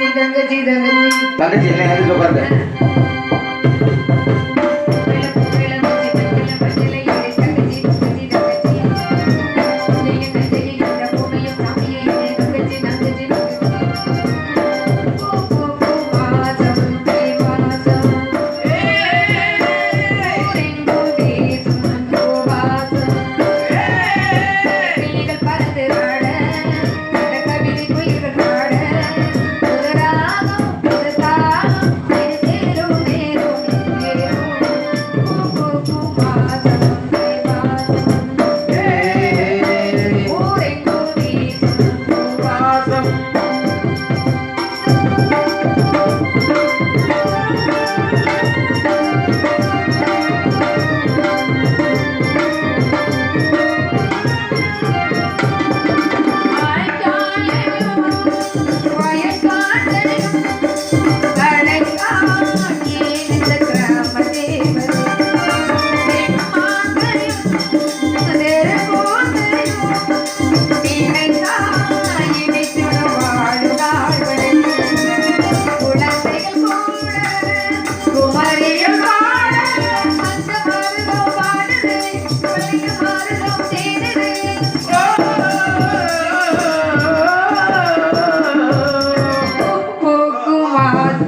தங்கச்சி தங்கச்சி தங்கச்சி. என்ன எதுக்கு பாருங்க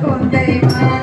கவிகள்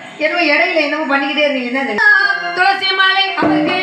என்னமோ இடையில என்னமோ பண்ணிக்கிட்டே இருந்தீங்கன்னா துளசி மாலை அவருக்கு